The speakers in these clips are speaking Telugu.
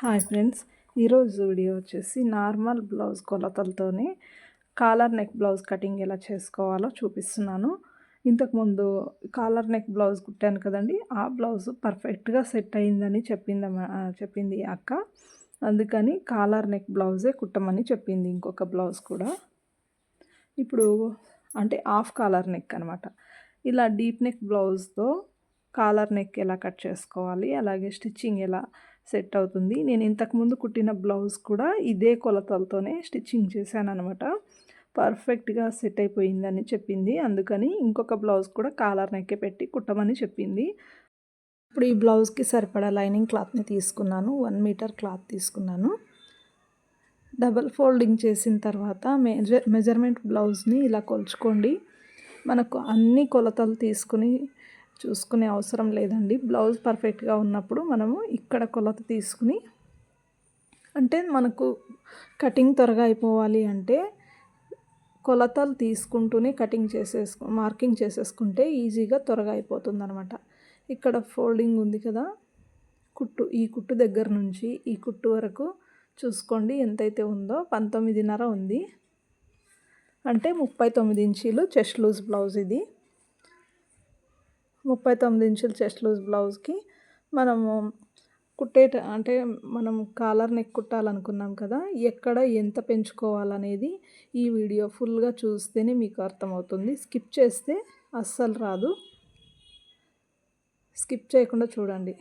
Hi friends. ఈరోజు వీడియో వచ్చేసి నార్మల్ బ్లౌజ్ కొలతలతోనే కాలర్ నెక్ బ్లౌజ్ కటింగ్ ఎలా చేసుకోవాలో చూపిస్తున్నాను. ఇంతకుముందు కాలర్ నెక్ బ్లౌజ్ కుట్టాను కదండి. ఆ బ్లౌజ్ పర్ఫెక్ట్గా సెట్ అయిందని చెప్పింది చెప్పింది అక్క. అందుకని కాలర్ నెక్ బ్లౌజే కుట్టమని చెప్పింది ఇంకొక బ్లౌజ్ కూడా. ఇప్పుడు అంటే హాఫ్ కాలర్ నెక్ అనమాట ఇలా డీప్ నెక్ బ్లౌజ్తో కాలర్ నెక్ ఎలా కట్ చేసుకోవాలి అలాగే స్టిచ్చింగ్ ఎలా సెట్ అవుతుంది. నేను ఇంతకుముందు కుట్టిన బ్లౌజ్ కూడా ఇదే కొలతలతోనే స్టిచ్చింగ్ చేశాను అనమాట పర్ఫెక్ట్గా సెట్ అయిపోయిందని చెప్పింది. అందుకని ఇంకొక బ్లౌజ్ కూడా కాలర్ నెక్కే పెట్టి కుట్టమని చెప్పింది. ఇప్పుడు ఈ బ్లౌజ్కి సరిపడా లైనింగ్ క్లాత్ని తీసుకున్నాను. వన్ మీటర్ క్లాత్ తీసుకున్నాను. డబల్ ఫోల్డింగ్ చేసిన తర్వాత మెజర్ మెజర్మెంట్ బ్లౌజ్ని ఇలా కొలుచుకోండి. మనకు అన్ని కొలతలు తీసుకుని చూసుకునే అవసరం లేదండి. బ్లౌజ్ పర్ఫెక్ట్గా ఉన్నప్పుడు మనము ఇక్కడ కొలత తీసుకుని అంటే మనకు కటింగ్ త్వరగా అయిపోవాలి అంటే కొలతలు తీసుకుంటూనే కటింగ్ చేసేసుకో మార్కింగ్ చేసేసుకుంటే ఈజీగా త్వరగా అయిపోతుంది అనమాట ఇక్కడ ఫోల్డింగ్ ఉంది కదా కుట్టు ఈ కుట్టు దగ్గర నుంచి ఈ కుట్టు వరకు చూసుకోండి ఎంతైతే ఉందో. పంతొమ్మిదిన్నర ఉంది. అంటే ముప్పై తొమ్మిది ఇంచీలు చెస్ట్ లూజ్ బ్లౌజ్ ఇది. ముప్పై తొమ్మిది ఇంచుల చెస్ట్ లూజ్ బ్లౌజ్కి మనము కుట్టేట అంటే మనం కాలర్ నెక్ కుట్టాలనుకున్నాం కదా ఎక్కడ ఎంత పెంచుకోవాలనేది ఈ వీడియో ఫుల్గా చూస్తేనే మీకు అర్థమవుతుంది. స్కిప్ చేస్తే అస్సలు రాదు. స్కిప్ చేయకుండా చూడండి.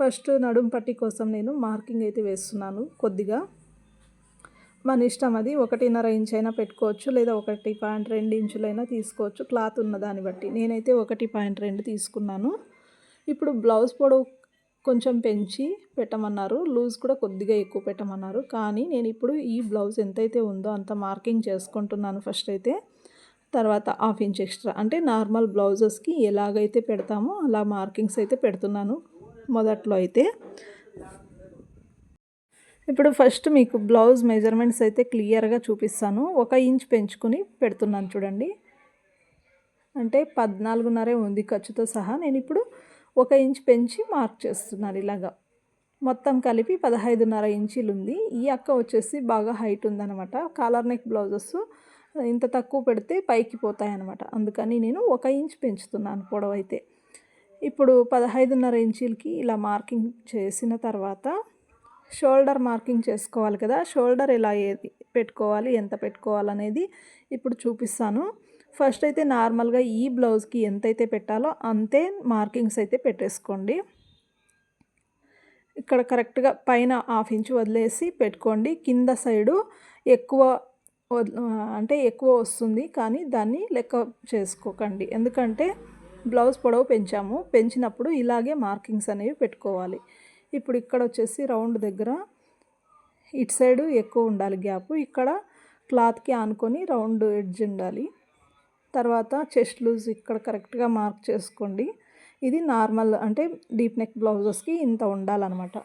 ఫస్ట్ నడుం పట్టి కోసం నేను మార్కింగ్ అయితే వేస్తున్నాను కొద్దిగా. మన ఇష్టం అది. ఒకటిన్నర ఇంచ్ అయినా పెట్టుకోవచ్చు లేదా ఒకటి పాయింట్ రెండు ఇంచులైనా తీసుకోవచ్చు. క్లాత్ ఉన్న దాన్ని బట్టి. నేనైతే ఒకటి పాయింట్ రెండు తీసుకున్నాను. ఇప్పుడు బ్లౌజ్ పొడవు కొంచెం పెంచి పెట్టమన్నారు. లూజ్ కూడా కొద్దిగా ఎక్కువ పెట్టమన్నారు. కానీ నేను ఇప్పుడు ఈ బ్లౌజ్ ఎంతైతే ఉందో అంత మార్కింగ్ చేసుకుంటున్నాను ఫస్ట్ అయితే. తర్వాత హాఫ్ ఇంచ్ ఎక్స్ట్రా. అంటే నార్మల్ బ్లౌజెస్కి ఎలాగైతే పెడతామో అలా మార్కింగ్స్ అయితే పెడుతున్నాను మొదట్లో అయితే. ఇప్పుడు ఫస్ట్ మీకు బ్లౌజ్ మెజర్మెంట్స్ అయితే క్లియర్గా చూపిస్తాను. ఒక ఇంచ్ పెంచుకుని పెడుతున్నాను చూడండి. అంటే పద్నాలుగున్నరే ఉంది ఖర్చుతో సహా. నేను ఇప్పుడు ఒక ఇంచ్ పెంచి మార్క్ చేస్తున్నాను ఇలాగా. మొత్తం కలిపి పదహైదున్నర ఇంచీలు ఉంది. ఈ అక్క వచ్చేసి బాగా హైట్ ఉందన్నమాట. కాలర్ నెక్ బ్లౌజెస్ ఇంత తక్కువ పెడితే పైకి పోతాయన్నమాట. అందుకని నేను ఒక ఇంచ్ పెంచుతున్నాను పొడవైతే. ఇప్పుడు పదహైదున్నర ఇంచీలకి ఇలా మార్కింగ్ చేసిన తర్వాత షోల్డర్ మార్కింగ్ చేసుకోవాలి కదా షోల్డర్ ఎలా పెట్టుకోవాలి ఎంత పెట్టుకోవాలనేది ఇప్పుడు చూపిస్తాను. ఫస్ట్ అయితే నార్మల్గా ఈ బ్లౌజ్కి ఎంతైతే పెట్టాలో అంతే మార్కింగ్స్ అయితే పెట్టేసుకోండి. ఇక్కడ కరెక్ట్గా పైన హాఫ్ ఇంచ్ వదిలేసి పెట్టుకోండి. కింద సైడు ఎక్కువ అంటే ఎక్కువ వస్తుంది కానీ దాన్ని లెక్క చేసుకోకండి. ఎందుకంటే బ్లౌజ్ పొడవు పెంచాము పెంచినప్పుడు ఇలాగే మార్కింగ్స్ అనేవి పెట్టుకోవాలి. ఇప్పుడు ఇక్కడ వచ్చేసి రౌండ్ దగ్గర ఇటు సైడ్ ఎక్కువ ఉండాలి గ్యాప్. ఇక్కడ క్లాత్కి ఆనుకొని రౌండ్ ఎడ్జ్ ఉండాలి. తర్వాత చెస్ట్ లూజ్ ఇక్కడ కరెక్ట్గా మార్క్ చేసుకోండి. ఇది నార్మల్ అంటే డీప్ నెక్ బ్లౌజెస్కి ఇంత ఉండాలన్నమాట.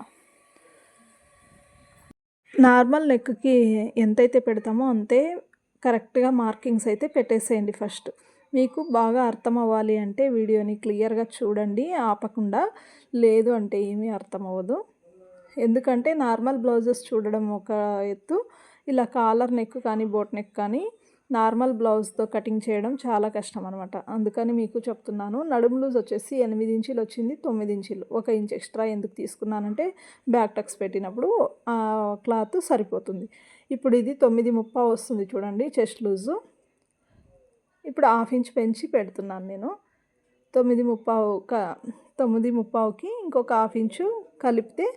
నార్మల్ నెక్కి ఎంతైతే పెడతామో అంతే కరెక్ట్గా మార్కింగ్స్ అయితే పెట్టేసేయండి ఫస్ట్. మీకు బాగా అర్థం అవ్వాలి అంటే వీడియోని క్లియర్గా చూడండి ఆపకుండా. లేదు అంటే ఏమీ అర్థం అవ్వదు ఎందుకంటే నార్మల్ బ్లౌజెస్ చూడడం ఒక ఎత్తు. ఇలా కాలర్ నెక్ కానీ బోట్ నెక్ కానీ నార్మల్ బ్లౌజ్తో కటింగ్ చేయడం చాలా కష్టం అనమాట అందుకని మీకు చెప్తున్నాను నడుము లూజ్ వచ్చేసి ఎనిమిది ఇంచులు వచ్చింది తొమ్మిది ఇంచులు. ఒక ఇంచ్ ఎక్స్ట్రా ఎందుకు తీసుకున్నానంటే బ్యాక్ టక్స్ పెట్టినప్పుడు క్లాత్ సరిపోతుంది. ఇప్పుడు ఇది తొమ్మిది ముప్పా వస్తుంది చూడండి చెస్ట్ లూజు. ఇప్పుడు హాఫ్ ఇంచ్ పెంచి పెడుతున్నాను నేను. తొమ్మిది ముప్పావు క తొమ్మిది ముప్పావుకి ఇంకొక హాఫ్ ఇంచు కలిపితే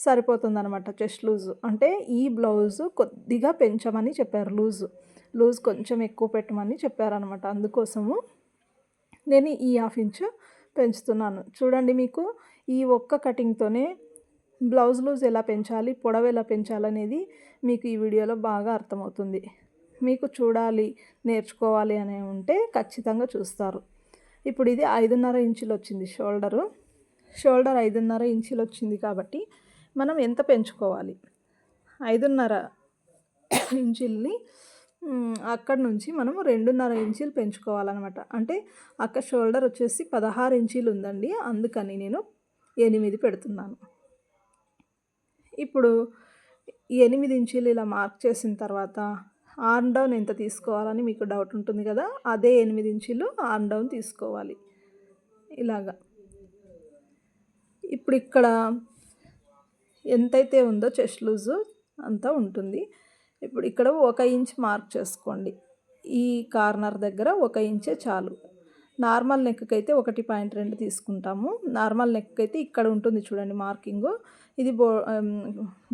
సరిపోతుంది అనమాట చెస్ట్ లూజ్. అంటే ఈ బ్లౌజ్ కొద్దిగా పెంచమని చెప్పారు లూజు. లూజ్ కొంచెం ఎక్కువ పెట్టమని చెప్పారనమాట అందుకోసము నేను ఈ హాఫ్ ఇంచు పెంచుతున్నాను. చూడండి మీకు ఈ ఒక్క కటింగ్తోనే బ్లౌజ్ లూజ్ ఎలా పెంచాలి పొడవ ఎలా పెంచాలనేది మీకు ఈ వీడియోలో బాగా అర్థమవుతుంది. మీకు చూడాలి నేర్చుకోవాలి అని ఉంటే ఖచ్చితంగా చూస్తారు. ఇప్పుడు ఇది ఐదున్నర ఇంచులు వచ్చింది షోల్డరు. షోల్డర్ ఐదున్నర ఇంచులు వచ్చింది కాబట్టి మనం ఎంత పెంచుకోవాలి? ఐదున్నర ఇంచుల్ని అక్కడ నుంచి మనం రెండున్నర ఇంచులు పెంచుకోవాలన్నమాట. అంటే అక్కడ షోల్డర్ వచ్చేసి పదహారు ఇంచీలు ఉందండి అందుకని నేను ఎనిమిది పెడుతున్నాను. ఇప్పుడు ఎనిమిది ఇంచీలు ఇలా మార్క్ చేసిన తర్వాత ఆర్మ్ డౌన్ ఎంత తీసుకోవాలని మీకు డౌట్ ఉంటుంది కదా అదే ఎనిమిది ఇంచీలు ఆర్మ్ డౌన్ తీసుకోవాలి. ఇలాగా. ఇప్పుడు ఇక్కడ ఎంతైతే ఉందో చెస్ట్ లూజు అంతా ఉంటుంది. ఇప్పుడు ఇక్కడ ఒక ఇంచ్ మార్క్ చేసుకోండి. ఈ కార్నర్ దగ్గర ఒక ఇంచే చాలు. నార్మల్ నెక్కి అయితే ఒకటి పాయింట్ రెండు తీసుకుంటాము. నార్మల్ నెక్ అయితే ఇక్కడ ఉంటుంది చూడండి మార్కింగు. ఇది బో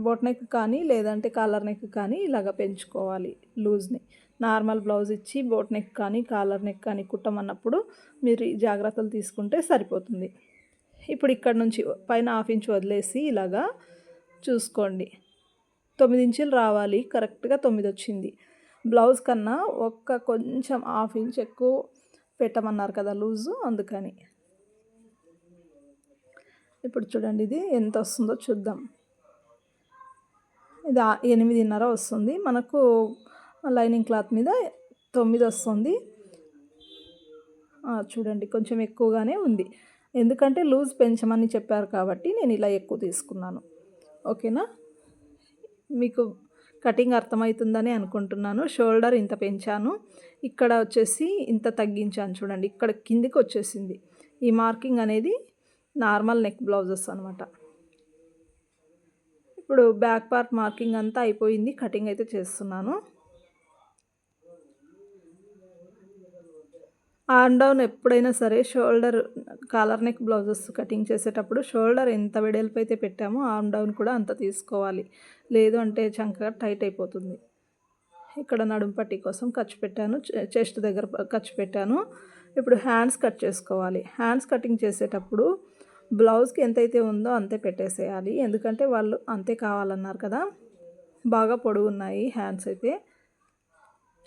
బోట్ నెక్ కానీ లేదంటే కాలర్ నెక్ కానీ ఇలాగ పెంచుకోవాలి లూజ్ని. నార్మల్ బ్లౌజ్ ఇచ్చి బోట్ నెక్ కానీ కాలర్ నెక్ కానీ కుట్టమన్నప్పుడు మీరు జాగ్రత్తలు తీసుకుంటే సరిపోతుంది. ఇప్పుడు ఇక్కడ నుంచి పైన హాఫ్ ఇంచ్ వదిలేసి ఇలాగా చూసుకోండి. తొమ్మిది ఇంచులు రావాలి కరెక్ట్గా తొమ్మిది వచ్చింది. బ్లౌజ్ కన్నా ఒక్క కొంచెం హాఫ్ ఇంచ్ ఎక్కువ పెట్టమన్నారు కదా లూజు అందుకని. ఇప్పుడు చూడండి ఇది ఎంత వస్తుందో చూద్దాం. ఇది ఎనిమిదిన్నర వస్తుంది. మనకు లైనింగ్ క్లాత్ మీద తొమ్మిది వస్తుంది. చూడండి కొంచెం ఎక్కువగానే ఉంది. ఎందుకంటే లూజ్ పెంచమని చెప్పారు కాబట్టి నేను ఇలా ఎక్కువ తీసుకున్నాను. ఓకేనా? మీకు కటింగ్ అర్థమవుతుందని అనుకుంటున్నాను. షోల్డర్ ఇంత పెంచాను. ఇక్కడ వచ్చేసి ఇంత తగ్గించాను చూడండి. ఇక్కడ కిందికి వచ్చేసింది. ఈ మార్కింగ్ అనేది నార్మల్ నెక్ బ్లౌజెస్ అనమాట ఇప్పుడు బ్యాక్ పార్ట్ మార్కింగ్ అంతా అయిపోయింది. కటింగ్ అయితే చేస్తున్నాను. ఆర్మ్ డౌన్ ఎప్పుడైనా సరే shoulder collar neck blouses cutting చేసేటప్పుడు షోల్డర్ ఎంత వెడల్పు అయితే పెట్టామో ఆర్మ్ డౌన్ కూడా అంత తీసుకోవాలి. లేదు అంటే చంకగా టైట్ అయిపోతుంది. ఇక్కడ నడుము పట్టి కోసం ఖర్చు పెట్టాను. చెస్ట్ దగ్గర ఖర్చు పెట్టాను. ఇప్పుడు హ్యాండ్స్ కట్ చేసుకోవాలి. హ్యాండ్స్ కటింగ్ చేసేటప్పుడు బ్లౌజ్కి ఎంతైతే ఉందో అంతే పెట్టేసేయాలి. ఎందుకంటే వాళ్ళు అంతే కావాలన్నారు కదా. బాగా పొడుగున్నాయి హ్యాండ్స్ అయితే.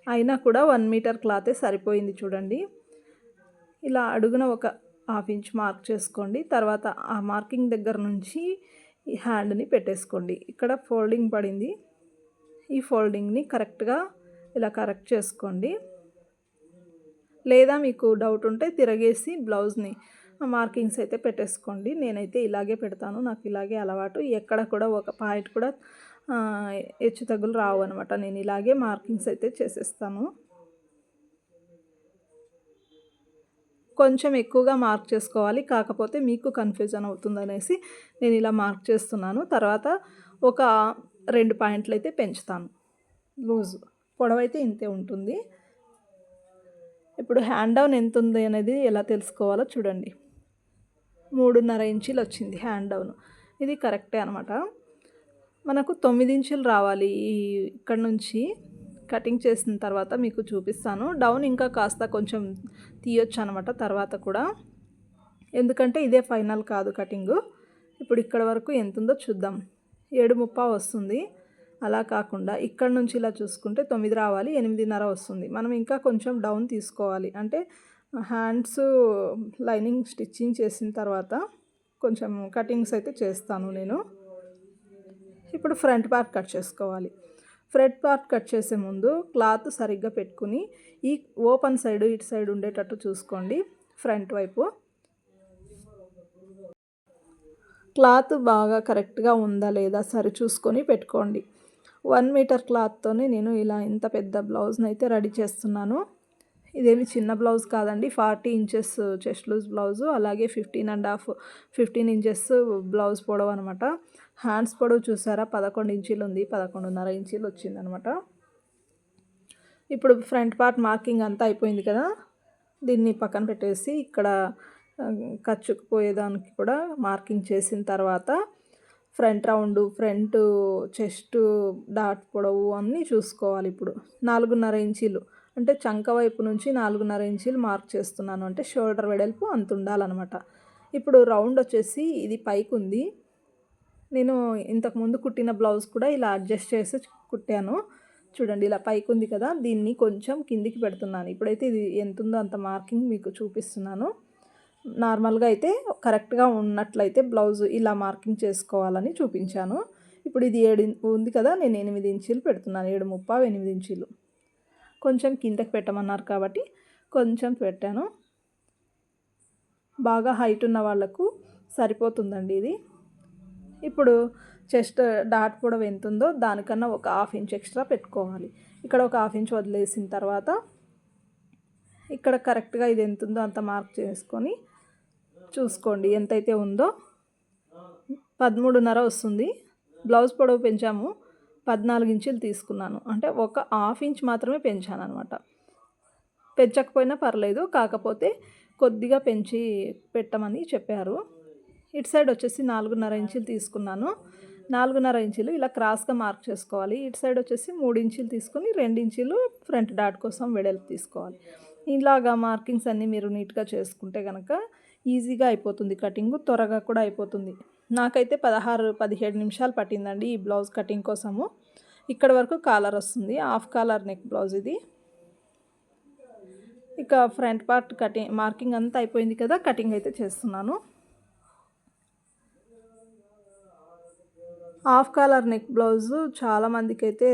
అయినా కూడా వన్ మీటర్ క్లాతే సరిపోయింది చూడండి. ఇలా అడుగున ఒక హాఫ్ ఇంచ్ మార్క్ చేసుకోండి. తర్వాత ఆ మార్కింగ్ దగ్గర నుంచి ఈ హ్యాండ్ని పెట్టేసుకోండి. ఇక్కడ ఫోల్డింగ్ పడింది. ఈ ఫోల్డింగ్ని కరెక్ట్గా ఇలా కరెక్ట్ చేసుకోండి. లేదా మీకు డౌట్ ఉంటే తిరగేసి బ్లౌజ్ని మార్కింగ్స్ అయితే పెట్టేసుకోండి. నేనైతే ఇలాగే పెడతాను. నాకు ఇలాగే అలవాటు. ఎక్కడ కూడా ఒక పాయింట్ కూడా హెచ్చు తగ్గులు రావు అనమాట నేను ఇలాగే మార్కింగ్స్ అయితే చేసేస్తాను. కొంచెం ఎక్కువగా మార్క్ చేసుకోవాలి. కాకపోతే మీకు కన్ఫ్యూజన్ అవుతుందనేసి నేను ఇలా మార్క్ చేస్తున్నాను. తర్వాత ఒక రెండు పాయింట్లు అయితే పెంచుతాను. లూజ్. పొడవైతే ఇంతే ఉంటుంది. ఇప్పుడు హ్యాండ్ డౌన్ ఎంత ఉంది అనేది ఎలా తెలుసుకోవాలో చూడండి. మూడున్నర ఇంచులు వచ్చింది హ్యాండ్ డౌన్. ఇది కరెక్టే అనమాట మనకు తొమ్మిది ఇంచులు రావాలి. ఇక్కడ నుంచి కటింగ్ చేసిన తర్వాత మీకు చూపిస్తాను. డౌన్ ఇంకా కాస్త కొంచెం తీయొచ్చు అనమాట తర్వాత కూడా. ఎందుకంటే ఇదే ఫైనల్ కాదు కటింగు. ఇప్పుడు ఇక్కడ వరకు ఎంత ఉందో చూద్దాం. ఏడు ముప్పా వస్తుంది. అలా కాకుండా ఇక్కడ నుంచి ఇలా చూసుకుంటే తొమ్మిది రావాలి ఎనిమిదిన్నర వస్తుంది. మనం ఇంకా కొంచెం డౌన్ తీసుకోవాలి. అంటే హ్యాండ్స్ లైనింగ్ స్టిచ్చింగ్ చేసిన తర్వాత కొంచెం కటింగ్స్ అయితే చేస్తాను నేను. ఇప్పుడు ఫ్రంట్ పార్ట్ కట్ చేసుకోవాలి. ఫ్రంట్ పార్ట్ కట్ చేసే ముందు క్లాత్ సరిగ్గా పెట్టుకుని ఈ ఓపెన్ సైడ్ ఇటు సైడ్ ఉండేటట్టు చూసుకోండి ఫ్రంట్ వైపు. క్లాత్ బాగా కరెక్ట్గా ఉందా లేదా సరి చూసుకొని పెట్టుకోండి. వన్ మీటర్ క్లాత్తోనే నేను ఇలా ఇంత పెద్ద బ్లౌజ్ని అయితే రెడీ చేస్తున్నాను. ఇదేమి చిన్న బ్లౌజ్ కాదండి. Forty inches chest loose blouse అలాగే fifteen and half fifteen inches blouse పొడవు అనమాట హ్యాండ్స్ పొడవు చూసారా? పదకొండు ఇంచీలు ఉంది పదకొండున్నర ఇంచీలు వచ్చిందనమాట ఇప్పుడు ఫ్రంట్ పార్ట్ మార్కింగ్ అంతా అయిపోయింది కదా? దీన్ని పక్కన పెట్టేసి ఇక్కడ ఖర్చుకుపోయేదానికి కూడా మార్కింగ్ చేసిన తర్వాత front round front chest dot పొడవు అన్నీ చూసుకోవాలి ఇప్పుడు. నాలుగున్నర ఇంచీలు. అంటే చంక వైపు నుంచి నాలుగున్నర ఇంచీలు మార్క్ చేస్తున్నాను. అంటే షోల్డర్ వెడల్పు అంత ఉండాలన్నమాట. ఇప్పుడు రౌండ్ వచ్చేసి ఇది పైకి ఉంది నేను ఇంతకుముందు కుట్టిన బ్లౌజ్ కూడా ఇలా అడ్జస్ట్ చేసి కుట్టాను. చూడండి ఇలా పైకి ఉంది కదా దీన్ని కొంచెం కిందికి పెడుతున్నాను. ఇప్పుడైతే ఇది ఎంత ఉందో అంత మార్కింగ్ మీకు చూపిస్తున్నాను. నార్మల్గా అయితే కరెక్ట్గా ఉన్నట్లయితే బ్లౌజ్ ఇలా మార్కింగ్ చేసుకోవాలని చూపించాను. ఇప్పుడు ఇది ఏడు ఉంది కదా నేను ఎనిమిది ఇంచీలు పెడుతున్నాను. ఏడు ముప్పావు ఎనిమిది ఇంచీలు. కొంచెం కిందకి పెట్టమన్నారు కాబట్టి కొంచెం పెట్టాను. బాగా హైట్ ఉన్న వాళ్ళకు సరిపోతుందండి ఇది. ఇప్పుడు చెస్ట్ డాట్ పొడవు ఎంత ఉందో దానికన్నా ఒక హాఫ్ ఇంచ్ ఎక్స్ట్రా పెట్టుకోవాలి. ఇక్కడ ఒక హాఫ్ ఇంచ్ వదిలేసిన తర్వాత ఇక్కడ కరెక్ట్గా ఇది ఎంత ఉందో అంత మార్క్ చేసుకొని చూసుకోండి ఎంతైతే ఉందో. పదమూడున్నర వస్తుంది. బ్లౌజ్ పొడవు పెంచాము. పద్నాలుగు ఇంచులు తీసుకున్నాను. అంటే ఒక హాఫ్ ఇంచ్ మాత్రమే పెంచాను అనమాట పెంచకపోయినా పర్లేదు కాకపోతే కొద్దిగా పెంచి పెట్టమని చెప్పారు. ఇటు సైడ్ వచ్చేసి నాలుగున్నర ఇంచులు తీసుకున్నాను. నాలుగున్నర ఇంచులు ఇలా క్రాస్గా మార్క్ చేసుకోవాలి. ఇటు సైడ్ వచ్చేసి మూడు ఇంచులు తీసుకొని రెండు ఇంచులు ఫ్రంట్ డాట్ కోసం వెడల్పు తీసుకోవాలి. ఇలాగా మార్కింగ్స్ అన్నీ మీరు నీట్గా చేసుకుంటే కనుక ఈజీగా అయిపోతుంది కటింగ్ త్వరగా కూడా అయిపోతుంది. నాకైతే పదహారు పదిహేడు నిమిషాలు పట్టిందండి ఈ బ్లౌజ్ కటింగ్ కోసము. ఇక్కడ వరకు కాలర్ వస్తుంది హాఫ్ కాలర్ నెక్ బ్లౌజ్ ఇది. ఇక ఫ్రంట్ పార్ట్ కటింగ్ మార్కింగ్ అంతా అయిపోయింది కదా కటింగ్ అయితే చేస్తున్నాను. హాఫ్ కాలర్ నెక్ బ్లౌజు చాలామందికి అయితే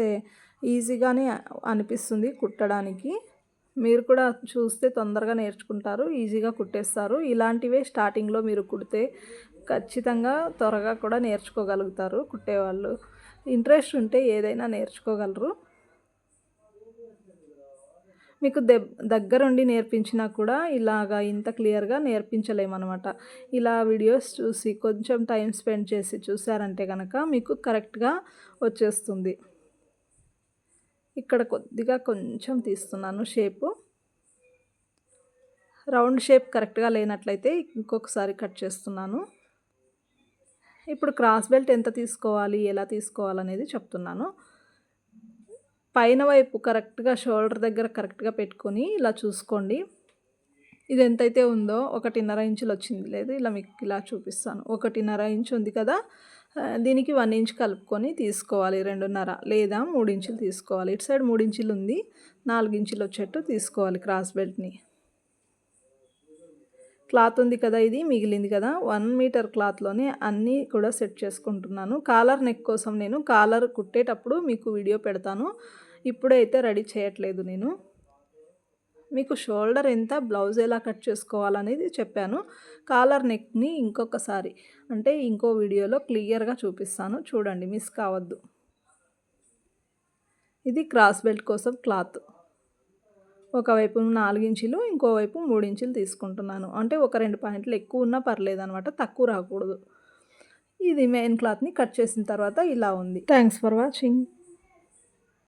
ఈజీగానే అనిపిస్తుంది కుట్టడానికి. మీరు కూడా చూస్తే తొందరగా నేర్చుకుంటారు ఈజీగా కుట్టేస్తారు. ఇలాంటివే స్టార్టింగ్లో మీరు కుడితే ఖచ్చితంగా త్వరగా కూడా నేర్చుకోగలుగుతారు కుట్టేవాళ్ళు. ఇంట్రెస్ట్ ఉంటే ఏదైనా నేర్చుకోగలరు. మీకు దెబ్ దగ్గరుండి నేర్పించినా కూడా ఇలాగా ఇంత క్లియర్గా నేర్పించలేమన్నమాట. ఇలా వీడియోస్ చూసి కొంచెం టైం స్పెండ్ చేసి చూసారంటే కనుక మీకు కరెక్ట్గా వచ్చేస్తుంది. ఇక్కడ కొద్దిగా కొంచెం తీస్తున్నాను షేపు. రౌండ్ షేప్ కరెక్ట్గా లేనట్లయితే ఇంకొకసారి కట్ చేస్తున్నాను. ఇప్పుడు క్రాస్ బెల్ట్ ఎంత తీసుకోవాలి ఎలా తీసుకోవాలనేది చెప్తున్నాను. పైన వైపు కరెక్ట్గా షోల్డర్ దగ్గర కరెక్ట్గా పెట్టుకొని ఇలా చూసుకోండి. ఇది ఎంతైతే ఉందో ఒకటిన్నర ఇంచులు వచ్చింది లేదు ఇలా మీకు ఇలా చూపిస్తాను. ఒకటిన్నర ఇంచు ఉంది కదా దీనికి వన్ ఇంచ్ కలుపుకొని తీసుకోవాలి రెండున్నర లేదా మూడు ఇంచులు తీసుకోవాలి. ఇటు సైడ్ మూడు ఇంచులు ఉంది నాలుగు ఇంచులు వచ్చేట్టు తీసుకోవాలి క్రాస్ బెల్ట్ని. క్లాత్ ఉంది కదా ఇది మిగిలింది కదా వన్ మీటర్ క్లాత్లోనే అన్నీ కూడా సెట్ చేసుకుంటున్నాను. కాలర్ నెక్ కోసం నేను కాలర్ కుట్టేటప్పుడు మీకు వీడియో పెడతాను. ఇప్పుడైతే రెడీ చేయట్లేదు నేను. మీకు షోల్డర్ ఎంత బ్లౌజ్ ఎలా కట్ చేసుకోవాలనేది చెప్పాను. కాలర్ నెక్ని ఇంకొకసారి అంటే ఇంకో వీడియోలో క్లియర్గా చూపిస్తాను. చూడండి మిస్ కావద్దు. ఇది క్రాస్ బెల్ట్ కోసం క్లాత్. ఒకవైపు నాలుగు ఇంచులు ఇంకోవైపు మూడు ఇంచులు తీసుకుంటున్నాను. అంటే ఒక రెండు పాయింట్లు ఎక్కువ ఉన్నా పర్లేదు అనమాట తక్కువ రాకూడదు. ఇది మెయిన్ క్లాత్ని కట్ చేసిన తర్వాత ఇలా ఉంది. Thanks for watching